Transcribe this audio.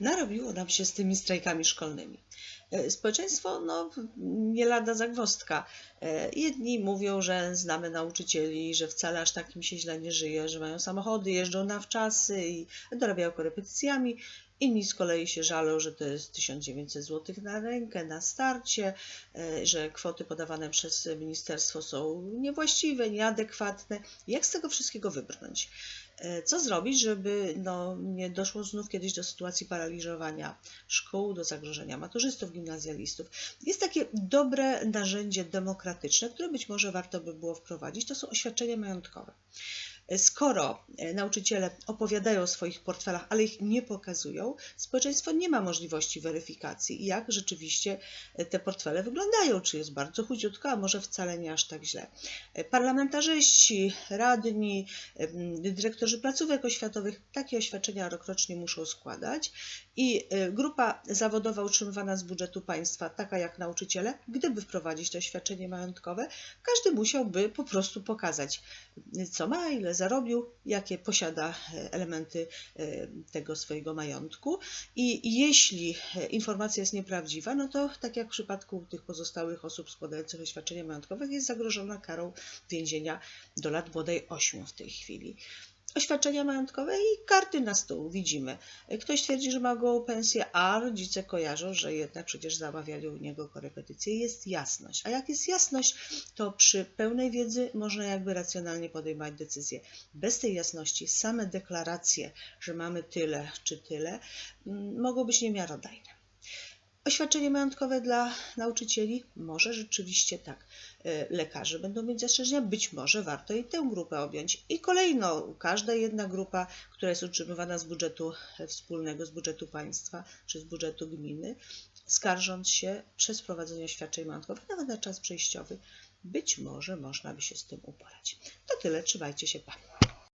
narobiło nam się z tymi strajkami szkolnymi. E, społeczeństwo, no, nie lada zagwozdka. E, jedni mówią, że znamy nauczycieli, że wcale aż tak im się źle nie żyje, że mają samochody, jeżdżą na wczasy i dorabiają korepetycjami. Inni z kolei się żalą, że to jest 1900 zł na rękę, na starcie, e, że kwoty podawane przez ministerstwo są niewłaściwe, nieadekwatne. Jak z tego wszystkiego wybrnąć? E, co zrobić, żeby no, nie doszło znów kiedyś do sytuacji paraliżowania szkół, do zagrożenia maturzystów, gimnazjalistów? Jest takie dobre narzędzie demokratyczne, które być może warto by było wprowadzić, to są oświadczenia majątkowe. Skoro e, nauczyciele opowiadają o swoich portfelach, ale ich nie pokazują, społeczeństwo nie ma możliwości weryfikacji, jak rzeczywiście e, te portfele wyglądają, czy jest bardzo chudziutko, a może wcale nie aż tak źle. E, parlamentarzyści, radni, dyrektorzy placówek oświatowych takie oświadczenia rokrocznie muszą składać i grupa zawodowa utrzymywana z budżetu państwa, taka jak nauczyciele, gdyby wprowadzić to oświadczenie majątkowe, każdy musiałby po prostu pokazać, co ma, ile zarobił, jakie posiada e, elementy e, tego swojego majątku. I jeśli e, informacja jest nieprawdziwa, no to tak jak w przypadku tych pozostałych osób składających oświadczenia majątkowe, jest zagrożona karą więzienia do lat bodaj 8 w tej chwili oświadczenia majątkowe i karty na stół widzimy. Ktoś twierdzi, że ma gołą pensję, a rodzice kojarzą, że jednak przecież zamawiali u niego korepetycje. Jest jasność. A jak jest jasność, to przy pełnej wiedzy można jakby racjonalnie podejmować decyzje. Bez tej jasności same deklaracje, że mamy tyle czy tyle, mm, mogą być niemiarodajne. Oświadczenie majątkowe dla nauczycieli? Może rzeczywiście tak. E, lekarze będą mieć zastrzeżenia, być może warto i tę grupę objąć. I kolejno, każda jedna grupa, która jest utrzymywana z budżetu wspólnego, z budżetu państwa czy z budżetu gminy, skarżąc się przez wprowadzenie oświadczeń majątkowych, nawet na czas przejściowy, być może można by się z tym uporać. To tyle, trzymajcie się Pani.